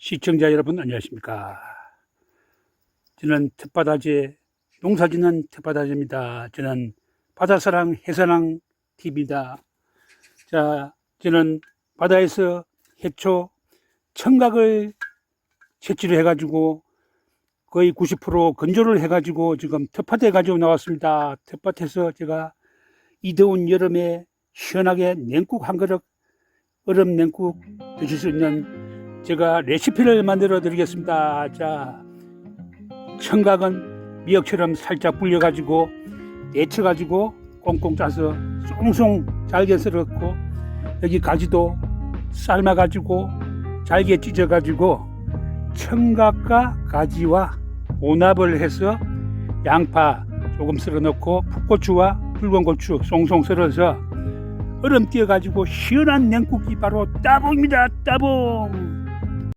시청자 여러분 안녕하십니까. 저는 텟바다제 농사짓는 텟바다제입니다. 저는 바다사랑 해사랑 TV입니다. 자, 저는 바다에서 해초 청각을 채취를 해 가지고 거의 90% 건조를 해 가지고 지금 텃밭에 가지고 나왔습니다. 텃밭에서 제가 이 더운 여름에 시원하게 냉국 한 그릇 얼음 냉국 드실 수 있는 제가 레시피를 만들어 드리겠습니다. 자, 청각은 미역처럼 살짝 불려가지고 데쳐가지고 꽁꽁 짜서 쏭쏭 잘게 썰었고 여기 가지도 삶아가지고 잘게 찢어가지고 청각과 가지와 혼합을 해서 양파 조금 썰어 넣고 풋고추와 붉은 고추 송송 썰어서 얼음 띄어가지고 시원한 냉국이 바로 따봉입니다 따봉